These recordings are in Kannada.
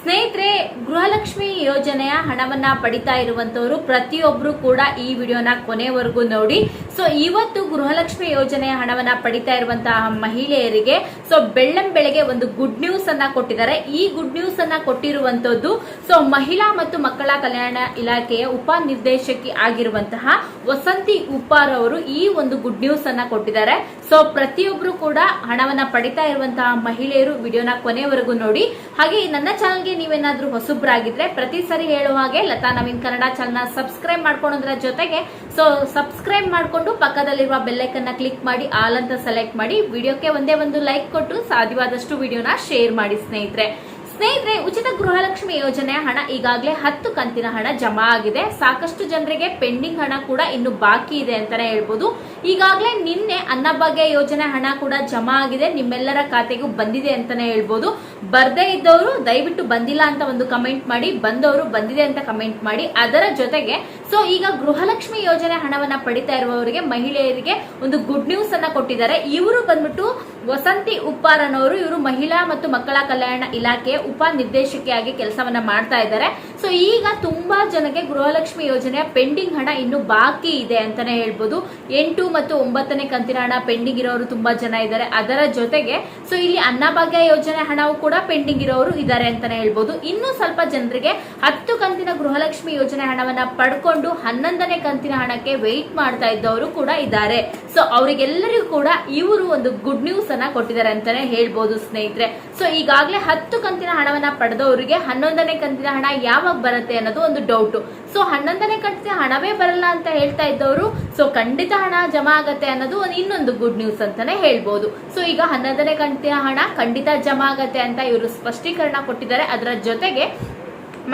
ಸ್ನೇಹಿತರೆ, ಗೃಹಲಕ್ಷ್ಮಿ ಯೋಜನೆಯ ಹಣವನ್ನ ಪಡಿತಾ ಇರುವಂತವರು ಪ್ರತಿಯೊಬ್ರು ಕೂಡ ಈ ವಿಡಿಯೋನ ಕೊನೆವರೆಗೂ ನೋಡಿ. ಸೊ ಇವತ್ತು ಗೃಹಲಕ್ಷ್ಮಿ ಯೋಜನೆಯ ಹಣವನ್ನ ಪಡಿತಾ ಇರುವಂತಹ ಮಹಿಳೆಯರಿಗೆ ಸೊ ಬೆಳ್ಳಂ ಬೆಳಗ್ಗೆ ಒಂದು ಗುಡ್ ನ್ಯೂಸ್ ಅನ್ನ ಕೊಟ್ಟಿದ್ದಾರೆ. ಈ ಗುಡ್ ನ್ಯೂಸ್ ಅನ್ನ ಕೊಟ್ಟಿರುವಂತದ್ದು ಸೊ ಮಹಿಳಾ ಮತ್ತು ಮಕ್ಕಳ ಕಲ್ಯಾಣ ಇಲಾಖೆಯ ಉಪ ನಿರ್ದೇಶಕಿ ಆಗಿರುವಂತಹ ವಸಂತಿ ಉಪ್ಪಾರ್ ಅವರು ಈ ಒಂದು ಗುಡ್ ನ್ಯೂಸ್ ಅನ್ನ ಕೊಟ್ಟಿದ್ದಾರೆ. ಸೊ ಪ್ರತಿಯೊಬ್ರು ಕೂಡ ಹಣವನ್ನ ಪಡಿತಾ ಇರುವಂತಹ ಮಹಿಳೆಯರು ವಿಡಿಯೋನ ಕೊನೆವರೆಗೂ ನೋಡಿ. ಹಾಗೆ ನನ್ನ ಚಾನಲ್ಗೆ ನೀವೇನಾದ್ರೂ ಹೊಸಬ್ರಾಗಿದ್ರೆ ಪ್ರತಿ ಸರಿ ಹೇಳುವ ಹಾಗೆ ಲತಾ ನವೀನ್ ಕನ್ನಡ ಚಾನಲ್ ಸಬ್ಸ್ಕ್ರೈಬ್ ಮಾಡ್ಕೊಳೋದ್ರ ಜೊತೆಗೆ. ಸೊ ಸಬ್ಸ್ಕ್ರೈಬ್ ಮಾಡಿಕೊಂಡು ಪಕ್ಕದಲ್ಲಿರುವ ಬೆಲ್ಲೈಕನ್ನ ಕ್ಲಿಕ್ ಮಾಡಿ ಆಲ್ ಅಂತ ಸೆಲೆಕ್ಟ್ ಮಾಡಿ, ವಿಡಿಯೋಕ್ಕೆ ಒಂದೇ ಒಂದು ಲೈಕ್ ಕೊಟ್ಟು ಸಾಧ್ಯವಾದಷ್ಟು ವಿಡಿಯೋನ ಶೇರ್ ಮಾಡಿ ಸ್ನೇಹಿತರೆ. ಸ್ನೇಹಿತರೆ, ಉಚಿತ ಗೃಹಲಕ್ಷ್ಮಿ ಯೋಜನೆ ಹಣ ಈಗಾಗಲೇ ಹತ್ತು ಕಂತಿನ ಹಣ ಜಮಾ ಆಗಿದೆ. ಸಾಕಷ್ಟು ಜನರಿಗೆ ಪೆಂಡಿಂಗ್ ಹಣ ಕೂಡ ಇನ್ನು ಬಾಕಿ ಇದೆ ಅಂತಾನೆ ಹೇಳ್ಬೋದು. ಈಗಾಗಲೇ ನಿನ್ನೆ ಅನ್ನಭಾಗ್ಯ ಯೋಜನೆ ಹಣ ಕೂಡ ಜಮಾ ಆಗಿದೆ. ನಿಮ್ಮೆಲ್ಲರ ಖಾತೆಗೂ ಬಂದಿದೆ ಅಂತಾನೆ ಹೇಳ್ಬೋದು. ಬರ್ದೇ ಇದ್ದವರು ದಯವಿಟ್ಟು ಬಂದಿಲ್ಲ ಅಂತ ಒಂದು ಕಮೆಂಟ್ ಮಾಡಿ, ಬಂದವರು ಬಂದಿದೆ ಅಂತ ಕಮೆಂಟ್ ಮಾಡಿ. ಅದರ ಜೊತೆಗೆ, ಸೊ ಈಗ ಗೃಹಲಕ್ಷ್ಮಿ ಯೋಜನೆ ಹಣವನ್ನ ಪಡಿತಾ ಇರುವವರಿಗೆ, ಮಹಿಳೆಯರಿಗೆ ಒಂದು ಗುಡ್ ನ್ಯೂಸ್ ಅನ್ನ ಕೊಟ್ಟಿದ್ದಾರೆ. ಇವರು ಬಂದ್ಬಿಟ್ಟು ವಸಂತಿ ಉಪ್ಪಾರ್ ಅನ್ನೋರು, ಇವರು ಮಹಿಳಾ ಮತ್ತು ಮಕ್ಕಳ ಕಲ್ಯಾಣ ಇಲಾಖೆಯ ಉಪ ನಿರ್ದೇಶಕಿಯಾಗಿ ಕೆಲಸವನ್ನ ಮಾಡ್ತಾ ಇದ್ದಾರೆ. ಸೊ ಈಗ ತುಂಬಾ ಜನಕ್ಕೆ ಗೃಹಲಕ್ಷ್ಮಿ ಯೋಜನೆಯ ಪೆಂಡಿಂಗ್ ಹಣ ಇನ್ನು ಬಾಕಿ ಇದೆ ಅಂತಾನೆ ಹೇಳ್ಬೋದು. ಎಂಟು ಮತ್ತು ಒಂಬತ್ತನೇ ಕಂತಿನ ಹಣ ಪೆಂಡಿಂಗ್ ಇರೋರು ತುಂಬಾ ಜನ ಇದ್ದಾರೆ. ಅದರ ಜೊತೆಗೆ ಸೊ ಇಲ್ಲಿ ಅನ್ನಭಾಗ್ಯ ಯೋಜನೆ ಹಣವು ಕೂಡ ಪೆಂಡಿಂಗ್ ಇರೋರು ಇದ್ದಾರೆ ಅಂತಾನೆ ಹೇಳ್ಬೋದು. ಇನ್ನು ಸ್ವಲ್ಪ ಜನರಿಗೆ ಹತ್ತು ಕಂತಿನ ಗೃಹಲಕ್ಷ್ಮಿ ಯೋಜನೆ ಹಣವನ್ನ ಪಡ್ಕೊಂಡು ಹನ್ನೊಂದನೇ ಕಂತಿನ ಹಣಕ್ಕೆ ವೆಯ್ಟ್ ಮಾಡ್ತಾ ಇದ್ದವರು ಕೂಡ ಇದ್ದಾರೆ. ಸೊ ಅವರಿಗೆಲ್ಲರಿಗೂ ಕೂಡ ಇವರು ಒಂದು ಗುಡ್ ನ್ಯೂಸ್ ಅನ್ನ ಕೊಟ್ಟಿದ್ದಾರೆ ಅಂತಾನೆ ಹೇಳ್ಬೋದು ಸ್ನೇಹಿತರೆ. ಸೊ ಈಗಾಗಲೇ ಹತ್ತು ಕಂತಿನ ಹಣವನ್ನ ಪಡೆದವರಿಗೆ ಹನ್ನೊಂದನೇ ಕಂತಿನ ಹಣ ಯಾವಾಗ ಬರುತ್ತೆ ಅನ್ನೋದು ಒಂದು ಡೌಟ್ ಸೊ ಹನ್ನೊಂದನೇ ಕಂತಿನ ಹಣವೇ ಬರಲ್ಲ ಅಂತ ಹೇಳ್ತಾ ಇದ್ದವರು ಸೊ ಖಂಡಿತ ಹಣ ಜಮಾ ಆಗತ್ತೆ ಅನ್ನೋದು ಒಂದು ಇನ್ನೊಂದು ಗುಡ್ ನ್ಯೂಸ್ ಅಂತಾನೆ ಹೇಳ್ಬೋದು. ಸೊ ಈಗ ಹನ್ನೊಂದನೇ ಗಂಟೆಯ ಹಣ ಖಂಡಿತ ಜಮಾ ಆಗತ್ತೆ ಅಂತ ಇವರು ಸ್ಪಷ್ಟೀಕರಣ ಕೊಟ್ಟಿದ್ದಾರೆ. ಅದರ ಜೊತೆಗೆ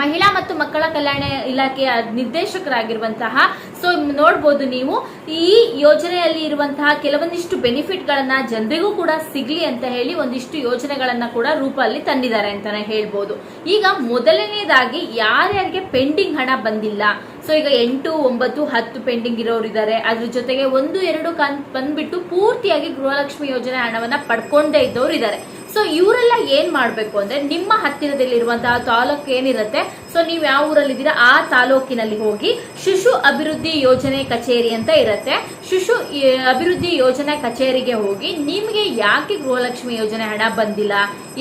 ಮಹಿಳಾ ಮತ್ತು ಮಕ್ಕಳ ಕಲ್ಯಾಣ ಇಲಾಖೆಯ ನಿರ್ದೇಶಕರಾಗಿರುವಂತಹ, ಸೊ ನೋಡ್ಬೋದು ನೀವು, ಈ ಯೋಜನೆಯಲ್ಲಿ ಇರುವಂತಹ ಕೆಲವೊಂದಿಷ್ಟು ಬೆನಿಫಿಟ್ ಗಳನ್ನ ಜನರಿಗೂ ಕೂಡ ಸಿಗ್ಲಿ ಅಂತ ಹೇಳಿ ಒಂದಿಷ್ಟು ಯೋಜನೆಗಳನ್ನ ಕೂಡ ರೂಪದಲ್ಲಿ ತಂದಿದ್ದಾರೆ ಅಂತಾನೆ ಹೇಳ್ಬೋದು. ಈಗ ಮೊದಲನೇದಾಗಿ ಯಾರ್ಯಾರಿಗೆ ಪೆಂಡಿಂಗ್ ಹಣ ಬಂದಿಲ್ಲ, ಸೊ ಈಗ ಎಂಟು, ಒಂಬತ್ತು, ಹತ್ತು ಪೆಂಡಿಂಗ್ ಇರೋರು ಇದ್ದಾರೆ ಅದ್ರ ಜೊತೆಗೆ ಒಂದು, ಎರಡು ಕಂತ್ ಬಂದ್ಬಿಟ್ಟು ಪೂರ್ತಿಯಾಗಿ ಗೃಹಲಕ್ಷ್ಮಿ ಯೋಜನೆ ಹಣವನ್ನ ಪಡ್ಕೊಂಡೇ ಇದ್ದವರು ಇದ್ದಾರೆ ಸೊ ಇವರೆಲ್ಲ ಏನ್ ಮಾಡ್ಬೇಕು ಅಂದ್ರೆ ನಿಮ್ಮ ಹತ್ತಿರದಲ್ಲಿರುವಂತಹ ತಾಲೂಕು ಏನಿರುತ್ತೆ? ಸೊ ನೀವು ಯಾವ ಊರಲ್ಲಿದ್ದೀರಾ? ಆ ತಾಲೂಕಿನಲ್ಲಿ ಹೋಗಿ ಶಿಶು ಅಭಿವೃದ್ಧಿ ಯೋಜನೆ ಕಚೇರಿ ಅಂತ ಇರುತ್ತೆ. ಶಿಶು ಅಭಿವೃದ್ಧಿ ಯೋಜನೆ ಕಚೇರಿಗೆ ಹೋಗಿ ನಿಮಗೆ ಯಾಕೆ ಗೃಹಲಕ್ಷ್ಮಿ ಯೋಜನೆ ಹಣ ಬಂದಿಲ್ಲ?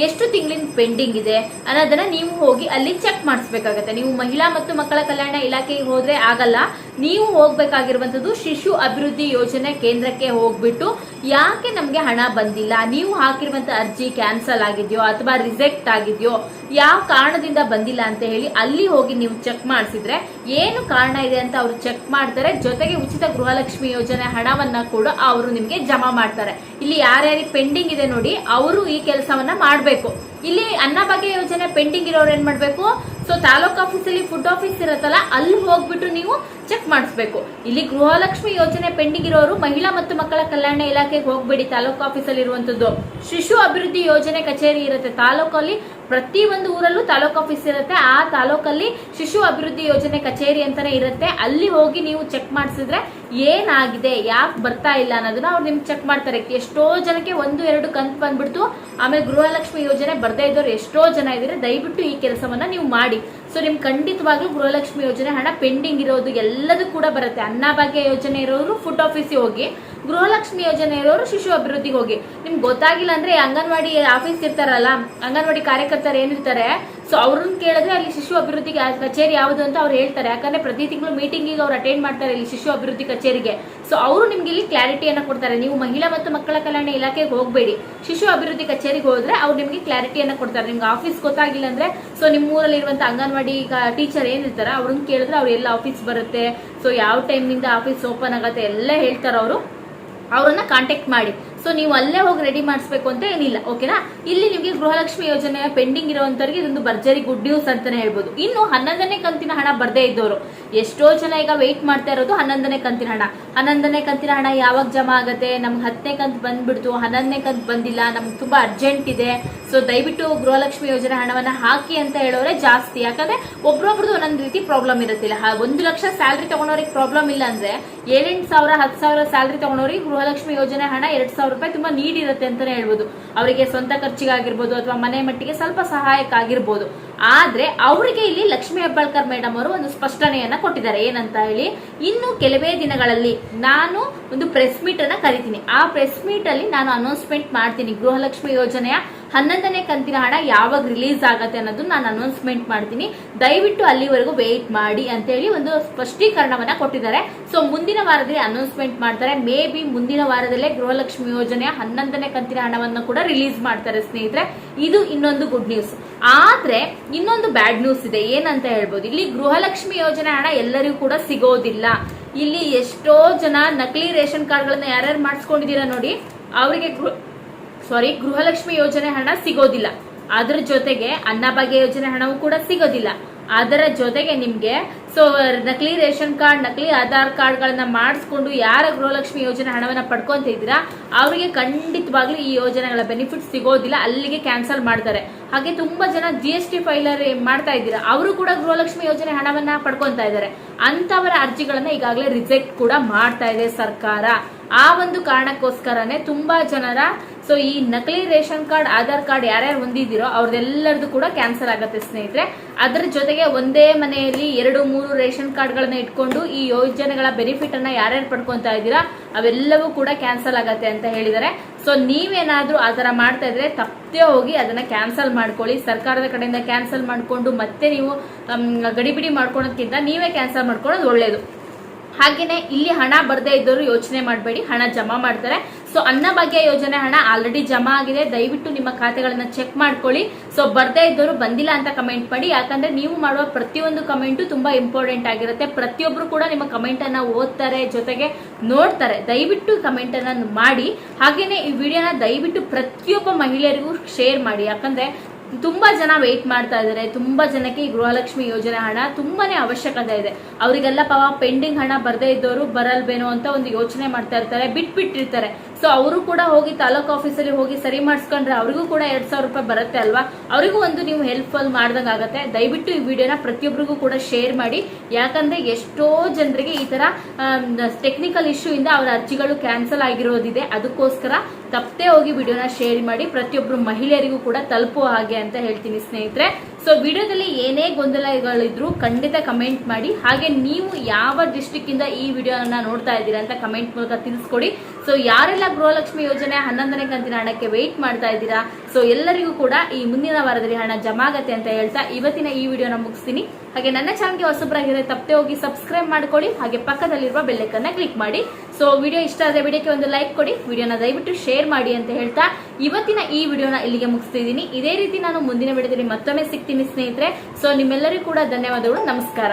ಎಷ್ಟು ತಿಂಗಳಿನ ಪೆಂಡಿಂಗ್ ಇದೆ? ಅನ್ನೋದನ್ನ ನೀವು ಹೋಗಿ ಅಲ್ಲಿ ಚೆಕ್ ಮಾಡಿಸ್ಬೇಕಾಗತ್ತೆ. ನೀವು ಮಹಿಳಾ ಮತ್ತು ಮಕ್ಕಳ ಕಲ್ಯಾಣ ಇಲಾಖೆಗೆ ಹೋದ್ರೆ ಆಗಲ್ಲ. ನೀವು ಹೋಗ್ಬೇಕಾಗಿರುವಂತದ್ದು ಶಿಶು ಅಭಿವೃದ್ಧಿ ಯೋಜನೆ ಕೇಂದ್ರಕ್ಕೆ ಹೋಗ್ಬಿಟ್ಟು ಯಾಕೆ ನಮ್ಗೆ ಹಣ ಬಂದಿಲ್ಲ? ನೀವು ಹಾಕಿರುವಂತ ಅರ್ಜಿ ಕ್ಯಾನ್ಸಲ್ ಆಗಿದೆಯೋ ಅಥವಾ ರಿಜೆಕ್ಟ್ ಆಗಿದೆಯೋ ಯಾವ ಕಾರಣದಿಂದ ಬಂದಿಲ್ಲ ಅಂತ ಹೇಳಿ ಅಲ್ಲಿ ಹೋಗಿ ನೀವು ಚೆಕ್ ಮಾಡಿಸಿದ್ರೆ ಏನು ಕಾರಣ ಇದೆ ಅಂತ ಅವರು ಚೆಕ್ ಮಾಡ್ತಾರೆ. ಜೊತೆಗೆ ಉಚಿತ ಗೃಹಲಕ್ಷ್ಮಿ ಯೋಜನೆ ಹಣವನ್ನ ಕೂಡ ಅವರು ನಿಮ್ಗೆ ಜಮಾ ಮಾಡ್ತಾರೆ. ಇಲ್ಲಿ ಯಾರ್ಯಾರಿಗೆ ಪೆಂಡಿಂಗ್ ಇದೆ ನೋಡಿ, ಅವರು ಈ ಕೆಲಸವನ್ನ ಮಾಡಬೇಕು. ಇಲ್ಲಿ ಅನ್ನಭಾಗ್ಯ ಯೋಜನೆ ಪೆಂಡಿಂಗ್ ಇರೋರು ಏನ್ ಮಾಡ್ಬೇಕು? ಸೊ ತಾಲೂಕ್ ಆಫೀಸಲ್ಲಿ ಫುಡ್ ಆಫೀಸ್ ಇರುತ್ತಲ್ಲ, ಅಲ್ಲಿ ಹೋಗ್ಬಿಟ್ಟು ನೀವು ಚೆಕ್ ಮಾಡಿಸ್ಬೇಕು. ಇಲ್ಲಿ ಗೃಹಲಕ್ಷ್ಮಿ ಯೋಜನೆ ಪೆಂಡಿಂಗ್ ಇರೋರು ಮಹಿಳಾ ಮತ್ತು ಮಕ್ಕಳ ಕಲ್ಯಾಣ ಇಲಾಖೆಗೆ ಹೋಗ್ಬೇಡಿ ತಾಲೂಕ್ ಆಫೀಸಲ್ಲಿ ಇರುವಂತದ್ದು. ಶಿಶು ಅಭಿವೃದ್ಧಿ ಯೋಜನೆ ಕಚೇರಿ ಇರುತ್ತೆ ತಾಲೂಕಲ್ಲಿ ಪ್ರತಿ ಒಂದು ಊರಲ್ಲೂ ತಾಲೂಕು ಆಫೀಸ್ ಇರುತ್ತೆ. ಆ ತಾಲೂಕಲ್ಲಿ ಶಿಶು ಅಭಿವೃದ್ಧಿ ಯೋಜನೆ ಕಚೇರಿ ಅಂತಾನೆ ಇರುತ್ತೆ. ಅಲ್ಲಿ ಹೋಗಿ ನೀವು ಚೆಕ್ ಮಾಡಿಸಿದ್ರೆ ಏನಾಗಿದೆ, ಯಾಕೆ ಬರ್ತಾ ಇಲ್ಲ ಅನ್ನೋದನ್ನ ಅವ್ರು ನಿಮ್ಗೆ ಚೆಕ್ ಮಾಡ್ತಾರೆ. ಎಷ್ಟೋ ಜನಕ್ಕೆ ಒಂದು, ಎರಡು ಕಂತು ಬಂದ್ಬಿಡ್ತು. ಆಮೇಲೆ ಗೃಹಲಕ್ಷ್ಮಿ ಯೋಜನೆ ಬರ್ದೇ ಇದ್ದವ್ರು ಎಷ್ಟೋ ಜನ ಇದ್ದಾರೆ. ದಯವಿಟ್ಟು ಈ ಕೆಲಸವನ್ನ ನೀವು ಮಾಡಿ. ಸೊ ನಿಮ್ ಖಂಡಿತವಾಗ್ಲೂ ಗೃಹಲಕ್ಷ್ಮಿ ಯೋಜನೆ ಹಣ ಪೆಂಡಿಂಗ್ ಇರೋದು ಎಲ್ಲದೂ ಕೂಡ ಬರುತ್ತೆ. ಅನ್ನಭಾಗ್ಯ ಯೋಜನೆ ಇರೋರು ಫುಡ್ ಆಫೀಸಿಗೆ ಹೋಗಿ ಗೃಹಲಕ್ಷ್ಮಿ ಯೋಜನೆ ಇರೋರು ಶಿಶು ಅಭಿವೃದ್ಧಿಗೆ ಹೋಗಿ. ನಿಮ್ಗೆ ಗೊತ್ತಾಗಿಲ್ಲ ಅಂದ್ರೆ ಅಂಗನವಾಡಿ ಆಫೀಸ್ ಇರ್ತಾರಲ್ಲ, ಅಂಗನವಾಡಿ ಕಾರ್ಯಕರ್ತರು ಏನಿರ್ತಾರೆ ಸೊ ಅವ್ರನ್ನ ಕೇಳಿದ್ರೆ ಅಲ್ಲಿ ಶಿಶು ಅಭಿವೃದ್ಧಿ ಕಚೇರಿ ಯಾವುದು ಅಂತ ಅವ್ರು ಹೇಳ್ತಾರೆ. ಯಾಕಂದ್ರೆ ಪ್ರತಿ ತಿಂಗಳು ಮೀಟಿಂಗಿಗೆ ಅವ್ರು ಅಟೆಂಡ್ ಮಾಡ್ತಾರೆ ಇಲ್ಲಿ ಶಿಶು ಅಭಿವೃದ್ಧಿ ಕಚೇರಿಗೆ. ಸೊ ಅವರು ನಿಮ್ಗೆ ಇಲ್ಲಿ ಕ್ಲಾರಿಟಿಯನ್ನು ಕೊಡ್ತಾರೆ. ನೀವು ಮಹಿಳಾ ಮತ್ತು ಮಕ್ಕಳ ಕಲ್ಯಾಣ ಇಲಾಖೆಗೆ ಹೋಗಬೇಡಿ. ಶಿಶು ಅಭಿವೃದ್ಧಿ ಕಚೇರಿಗೆ ಹೋದ್ರೆ ಅವ್ರು ನಿಮಗೆ ಕ್ಲಾರಿಟಿಯನ್ನು ಕೊಡ್ತಾರೆ. ನಿಮ್ಗೆ ಆಫೀಸ್ ಗೊತ್ತಾಗಿಲ್ಲ ಅಂದ್ರೆ ಸೊ ನಿಮ್ಮ ಊರಲ್ಲಿ ಇರುವಂತ ಅಂಗನವಾಡಿ ಟೀಚರ್ ಏನಿರ್ತಾರೆ ಅವ್ರನ್ನ ಕೇಳಿದ್ರೆ ಅವ್ರು ಎಲ್ಲ ಆಫೀಸ್ ಬರುತ್ತೆ. ಸೊ ಯಾವ ಟೈಮಿಂದ ಆಫೀಸ್ ಓಪನ್ ಆಗುತ್ತೆ ಎಲ್ಲ ಹೇಳ್ತಾರೆ ಅವರು. ಅವರನ್ನ ಕಾಂಟ್ಯಾಕ್ಟ್ ಮಾಡಿ. ಸೊ ನೀವು ಅಲ್ಲೇ ಹೋಗಿ ರೆಡಿ ಮಾಡಿಸ್ಬೇಕು ಅಂತ ಏನಿಲ್ಲ ಓಕೆನಾ ಇಲ್ಲಿ ನಿಮಗೆ ಗೃಹಲಕ್ಷ್ಮಿ ಯೋಜನೆ ಪೆಂಡಿಂಗ್ ಇರುವಂತವ್ರಿಗೆ ಇದೊಂದು ಭರ್ಜರಿ ಗುಡ್ ನ್ಯೂಸ್ ಅಂತಾನೆ ಹೇಳ್ಬೋದು. ಇನ್ನು ಹನ್ನೊಂದನೇ ಕಂತಿನ ಹಣ ಬರ್ದೇ ಇದ್ದವರು, ಎಷ್ಟೋ ಜನ ಈಗ ವೆಯ್ಟ್ ಮಾಡ್ತಾ ಇರೋದು ಹನ್ನೊಂದನೇ ಕಂತಿನ ಹಣ. ಹನ್ನೊಂದನೇ ಕಂತಿನ ಹಣ ಯಾವಾಗ ಜಮಾ ಆಗುತ್ತೆ? ನಮ್ಗೆ ಹತ್ತನೇ ಕಂತು ಬಂದ್ಬಿಡ್ತು, ಹನ್ನೊಂದನೇ ಕಂತು ಬಂದಿಲ್ಲ, ನಮ್ಗೆ ತುಂಬಾ ಅರ್ಜೆಂಟ್ ಇದೆ. ಸೊ ದಯವಿಟ್ಟು ಗೃಹಲಕ್ಷ್ಮಿ ಯೋಜನೆ ಹಣವನ್ನ ಹಾಕಿ ಅಂತ ಹೇಳೋರೆ ಜಾಸ್ತಿ. ಯಾಕಂದ್ರೆ ಒಬ್ರೊಬ್ರದ್ದು ಒಂದೊಂದು ರೀತಿ ಪ್ರಾಬ್ಲಮ್ ಇರುತ್ತಿಲ್ಲ. ಒಂದು ಲಕ್ಷ ಸ್ಯಾಲ್ರಿ ತಗೊಂಡವ್ರಿಗೆ ಪ್ರಾಬ್ಲಮ್ ಇಲ್ಲ ಅಂದ್ರೆ ಏಳೆಂಟು ಸಾವಿರ, ಹತ್ತು ಸಾವಿರ ಸ್ಯಾಲ್ರಿ ತಗೊಂಡವ್ರಿಗೆ ಗೃಹಲಕ್ಷ್ಮಿ ಯೋಜನೆ ಹಣ ಎರಡ್ ಸಾವಿರ ರೂಪಾಯಿ ತುಂಬಾ ನೀಡ್ ಇರುತ್ತೆ ಅಂತಾನೆ ಹೇಳ್ಬೋದು. ಅವರಿಗೆ ಸ್ವಂತ ಖರ್ಚಿಗಾಗಿರ್ಬೋದು ಅಥವಾ ಮನೆ ಮಟ್ಟಿಗೆ ಸ್ವಲ್ಪ ಸಹಾಯಕ್ಕಾಗಿರ್ಬೋದು. ಆದ್ರೆ ಅವರಿಗೆ ಇಲ್ಲಿ ಲಕ್ಷ್ಮಿ ಹೆಬ್ಬಾಳ್ಕರ್ ಮೇಡಮ್ ಅವರು ಒಂದು ಸ್ಪಷ್ಟನೆಯನ್ನ ಕೊಟ್ಟಿದ್ದಾರೆ. ಏನಂತ ಹೇಳಿ, ಇನ್ನು ಕೆಲವೇ ದಿನಗಳಲ್ಲಿ ನಾನು ಒಂದು ಪ್ರೆಸ್ ಮೀಟ್ ಅನ್ನ ಕರಿತೀನಿ. ಆ ಪ್ರೆಸ್ ಮೀಟ್ ಅಲ್ಲಿ ನಾನು ಅನೌನ್ಸ್ಮೆಂಟ್ ಮಾಡ್ತೀನಿ ಗೃಹಲಕ್ಷ್ಮಿ ಯೋಜನೆಯ ಹನ್ನೊಂದನೇ ಕಂತಿನ ಹಣ ಯಾವಾಗ ರಿಲೀಸ್ ಆಗತ್ತೆ ಅನ್ನೋದು ನಾನು ಅನೌನ್ಸ್ಮೆಂಟ್ ಮಾಡ್ತೀನಿ. ದಯವಿಟ್ಟು ಅಲ್ಲಿವರೆಗೂ ವೇಟ್ ಮಾಡಿ ಅಂತ ಹೇಳಿ ಒಂದು ಸ್ಪಷ್ಟೀಕರಣವನ್ನ ಕೊಟ್ಟಿದ್ದಾರೆ. ಸೊ ಮುಂದಿನ ವಾರದಲ್ಲಿ ಅನೌನ್ಸ್ಮೆಂಟ್ ಮಾಡ್ತಾರೆ. ಮೇ ಬಿ ಮುಂದಿನ ವಾರದಲ್ಲೇ ಗೃಹಲಕ್ಷ್ಮಿ ಯೋಜನೆಯ ಹನ್ನೊಂದನೇ ಕಂತಿನ ಹಣವನ್ನು ಕೂಡ ರಿಲೀಸ್ ಮಾಡ್ತಾರೆ ಸ್ನೇಹಿತರೆ. ಇದು ಇನ್ನೊಂದು ಗುಡ್ ನ್ಯೂಸ್ ಆದ್ರೆ, ಇನ್ನೊಂದು ಬ್ಯಾಡ್ ನ್ಯೂಸ್ ಇದೆ. ಏನಂತ ಹೇಳ್ಬೋದು? ಇಲ್ಲಿ ಗೃಹಲಕ್ಷ್ಮಿ ಯೋಜನೆ ಹಣ ಎಲ್ಲರಿಗೂ ಕೂಡ ಸಿಗೋದಿಲ್ಲ. ಇಲ್ಲಿ ಎಷ್ಟೋ ಜನ ನಕಲಿ ರೇಷನ್ ಕಾರ್ಡ್ಗಳನ್ನ ಯಾರ್ಯಾರು ಮಾಡಿಸ್ಕೊಂಡಿದ್ದೀರಾ ನೋಡಿ, ಅವರಿಗೆ ಸಾರಿ ಗೃಹಲಕ್ಷ್ಮಿ ಯೋಜನೆ ಹಣ ಸಿಗೋದಿಲ್ಲ. ಅದರ ಜೊತೆಗೆ ಅನ್ನಭಾಗ್ಯ ಯೋಜನೆ ಹಣವೂ ಕೂಡ ಸಿಗೋದಿಲ್ಲ. ಅದರ ಜೊತೆಗೆ ನಿಮ್ಗೆ ಸೊ ನಕಲಿ ರೇಷನ್ ಕಾರ್ಡ್, ನಕಲಿ ಆಧಾರ್ ಕಾರ್ಡ್ಗಳನ್ನ ಮಾಡಿಸ್ಕೊಂಡು ಯಾರ ಗೃಹಲಕ್ಷ್ಮಿ ಯೋಜನೆ ಹಣವನ್ನ ಪಡ್ಕೊಂತ ಇದ್ದೀರಾ, ಅವರಿಗೆ ಖಂಡಿತವಾಗ್ಲೂ ಈ ಯೋಜನೆಗಳ ಬೆನಿಫಿಟ್ ಸಿಗೋದಿಲ್ಲ. ಅಲ್ಲಿಗೆ ಕ್ಯಾನ್ಸಲ್ ಮಾಡ್ತಾರೆ. ಹಾಗೆ ತುಂಬಾ ಜನ ಜಿ ಎಸ್ ಟಿ ಫೈಲರ್ ಮಾಡ್ತಾ ಇದ್ದೀರಾ, ಅವರು ಕೂಡ ಗೃಹಲಕ್ಷ್ಮಿ ಯೋಜನೆ ಹಣವನ್ನ ಪಡ್ಕೊಂತ ಇದ್ದಾರೆ. ಅಂತವರ ಅರ್ಜಿಗಳನ್ನ ಈಗಾಗಲೇ ರಿಜೆಕ್ಟ್ ಕೂಡ ಮಾಡ್ತಾ ಇದೆ ಸರ್ಕಾರ. ಆ ಒಂದು ಕಾರಣಕ್ಕೋಸ್ಕರನೇ ತುಂಬಾ ಜನರ ಸೊ ಈ ನಕಲಿ ರೇಷನ್ ಕಾರ್ಡ್, ಆಧಾರ್ ಕಾರ್ಡ್ ಯಾರ್ಯಾರು ಹೊಂದಿದ್ದೀರೋ ಅವ್ರದ್ದೆಲ್ಲರದು ಕೂಡ ಕ್ಯಾನ್ಸಲ್ ಆಗುತ್ತೆ ಸ್ನೇಹಿತರೆ. ಅದರ ಜೊತೆಗೆ ಒಂದೇ ಮನೆಯಲ್ಲಿ ಎರಡು, ಮೂರು ರೇಷನ್ ಕಾರ್ಡ್ಗಳನ್ನ ಇಟ್ಕೊಂಡು ಈ ಯೋಜನೆಗಳ ಬೆನಿಫಿಟ್ ಅನ್ನ ಯಾರ್ಯಾರು ಪಡ್ಕೊತಾ ಇದ್ದೀರಾ, ಅವೆಲ್ಲವೂ ಕೂಡ ಕ್ಯಾನ್ಸಲ್ ಆಗತ್ತೆ ಅಂತ ಹೇಳಿದ್ದಾರೆ. ಸೊ ನೀವೇನಾದ್ರೂ ಆ ತರ ಮಾಡ್ತಾ ಇದ್ರೆ ತಪ್ಪದೆ ಹೋಗಿ ಅದನ್ನ ಕ್ಯಾನ್ಸಲ್ ಮಾಡ್ಕೊಳ್ಳಿ. ಸರ್ಕಾರದ ಕಡೆಯಿಂದ ಕ್ಯಾನ್ಸಲ್ ಮಾಡಿಕೊಂಡು ಮತ್ತೆ ನೀವು ಗಡಿಬಿಡಿ ಮಾಡ್ಕೊಳೋದಕ್ಕಿಂತ ನೀವೇ ಕ್ಯಾನ್ಸಲ್ ಮಾಡ್ಕೊಳ್ಳೋದು ಒಳ್ಳೇದು. ಹಾಗೇನೆ ಇಲ್ಲಿ ಹಣ ಬರದೇ ಇದ್ದವರು ಯೋಚನೆ ಮಾಡಬೇಡಿ, ಹಣ ಜಮಾ ಮಾಡ್ತಾರೆ. ಸೊ ಅನ್ನಭಾಗ್ಯ ಯೋಜನೆ ಹಣ ಆಲ್ರೆಡಿ ಜಮಾ ಆಗಿದೆ. ದಯವಿಟ್ಟು ನಿಮ್ಮ ಖಾತೆಗಳನ್ನ ಚೆಕ್ ಮಾಡ್ಕೊಳ್ಳಿ. ಸೊ ಬರ್ದೇ ಇದ್ದವರು ಬಂದಿಲ್ಲ ಅಂತ ಕಮೆಂಟ್ ಮಾಡಿ ಯಾಕಂದ್ರೆ ನೀವು ಮಾಡುವ ಪ್ರತಿಯೊಂದು ಕಮೆಂಟು ತುಂಬಾ ಇಂಪಾರ್ಟೆಂಟ್ ಆಗಿರುತ್ತೆ. ಪ್ರತಿಯೊಬ್ರು ಕೂಡ ನಿಮ್ಮ ಕಮೆಂಟ್ ಅನ್ನ ಓದ್ತಾರೆ, ಜೊತೆಗೆ ನೋಡ್ತಾರೆ. ದಯವಿಟ್ಟು ಕಮೆಂಟ್ ಅನ್ನ ಮಾಡಿ. ಹಾಗೇನೆ ಈ ವಿಡಿಯೋನ ದಯವಿಟ್ಟು ಪ್ರತಿಯೊಬ್ಬ ಮಹಿಳೆಯರಿಗೂ ಶೇರ್ ಮಾಡಿ. ಯಾಕಂದ್ರೆ ತುಂಬಾ ಜನ ವೆಯ್ಟ್ ಮಾಡ್ತಾ ಇದ್ದಾರೆ ತುಂಬಾ ಜನಕ್ಕೆ ಈ ಗೃಹಲಕ್ಷ್ಮಿ ಯೋಜನೆ ಹಣ ತುಂಬಾನೇ ಅವಶ್ಯಕತೆ ಇದೆ. ಅವರಿಗೆಲ್ಲ ಪಾಪ ಪೆಂಡಿಂಗ್ ಹಣ ಬರದೇ ಇದ್ದವರು ಬರಲ್ವೇನೋ ಅಂತ ಒಂದು ಯೋಚನೆ ಮಾಡ್ತಾ ಇರ್ತಾರೆ, ಬಿಟ್ಬಿಟ್ಟಿರ್ತಾರೆ. ಸೊ ಅವರು ಕೂಡ ಹೋಗಿ ತಾಲೂಕು ಆಫೀಸಲ್ಲಿ ಹೋಗಿ ಸರಿ ಮಾಡಿಸ್ಕೊಂಡ್ರೆ ಅವರಿಗೂ ಕೂಡ ಎರಡ್ ಸಾವಿರ ರೂಪಾಯಿ ಬರುತ್ತೆ ಅಲ್ವಾ? ಅವರಿಗೂ ಒಂದು ನೀವು ಹೆಲ್ಪ್ಫುಲ್ ಮಾಡ್ದಂಗೆ ಆಗುತ್ತೆ ದಯವಿಟ್ಟು ಈ ವಿಡಿಯೋನ ಪ್ರತಿಯೊಬ್ಬರಿಗೂ ಕೂಡ ಶೇರ್ ಮಾಡಿ. ಯಾಕಂದ್ರೆ ಎಷ್ಟೋ ಜನರಿಗೆ ಈ ತರ ಟೆಕ್ನಿಕಲ್ ಇಶ್ಯೂ ಇಂದ ಅವರ ಅರ್ಜಿಗಳು ಕ್ಯಾನ್ಸಲ್ ಆಗಿರೋದಿದೆ. ಅದಕ್ಕೋಸ್ಕರ ತಪ್ಪದೆ ಹೋಗಿ ವಿಡಿಯೋನ ಶೇರ್ ಮಾಡಿ. ಪ್ರತಿಯೊಬ್ಬರು ಮಹಿಳೆಯರಿಗೂ ಕೂಡ ತಲುಪುವ ಹಾಗೆ ಅಂತ ಹೇಳ್ತೀನಿ ಸ್ನೇಹಿತರೆ. ಸೊ ವಿಡಿಯೋದಲ್ಲಿ ಏನೇ ಗೊಂದಲಗಳಿದ್ರು ಖಂಡಿತ ಕಮೆಂಟ್ ಮಾಡಿ. ಹಾಗೆ ನೀವು ಯಾವ ಡಿಸ್ಟಿಕ್ ಇಂದ ಈ ವಿಡಿಯೋನ ನೋಡ್ತಾ ಇದ್ದೀರಾ ಅಂತ ಕಮೆಂಟ್ ಮೂಲಕ ತಿಳಿಸ್ಕೊಡಿ. ಸೊ ಯಾರೆಲ್ಲ ಗೃಹಲಕ್ಷ್ಮಿ ಯೋಜನೆ ಹನ್ನೊಂದನೇ ಕಂತಿನ ಹಣಕ್ಕೆ ವೆಯ್ಟ್ ಮಾಡ್ತಾ ಇದ್ದೀರಾ? ಸೊ ಎಲ್ಲರಿಗೂ ಕೂಡ ಈ ಮುಂದಿನ ವಾರದಲ್ಲಿ ಹಣ ಜಮಾ ಆಗತ್ತೆ ಅಂತ ಹೇಳ್ತಾ ಇವತ್ತಿನ ಈ ವಿಡಿಯೋನ ಮುಗಿಸ್ತೀನಿ. ಹಾಗೆ ನನ್ನ ಚಾನಲ್ಗೆ ಹೊಸಬ್ರಾಗಿದ್ರೆ ತಪ್ಪದೆ ಹೋಗಿ ಸಬ್ಸ್ಕ್ರೈಬ್ ಮಾಡ್ಕೊಳ್ಳಿ. ಹಾಗೆ ಪಕ್ಕದಲ್ಲಿರುವ ಬೆಲ್ಲೆಕನ್ನ ಕ್ಲಿಕ್ ಮಾಡಿ. ಸೊ ವಿಡಿಯೋ ಇಷ್ಟ ಆದ್ರೆ ವಿಡಿಯೋಕ್ಕೆ ಒಂದು ಲೈಕ್ ಕೊಡಿ. ವಿಡಿಯೋನ ದಯವಿಟ್ಟು ಶೇರ್ ಮಾಡಿ ಅಂತ ಹೇಳ್ತಾ ಇವತ್ತಿನ ಈ ವಿಡಿಯೋನ ಇಲ್ಲಿಗೆ ಮುಗಿಸ್ತಿದ್ದೀನಿ. ಇದೇ ರೀತಿ ನಾನು ಮುಂದಿನ ವಿಡಿಯೋದಲ್ಲಿ ಮತ್ತೊಮ್ಮೆ ಸಿಗ್ತೀನಿ ಸ್ನೇಹಿತರೆ. ಸೊ ನಿಮ್ಮೆಲ್ಲರಿಗೂ ಕೂಡ ಧನ್ಯವಾದಗಳು. ನಮಸ್ಕಾರ.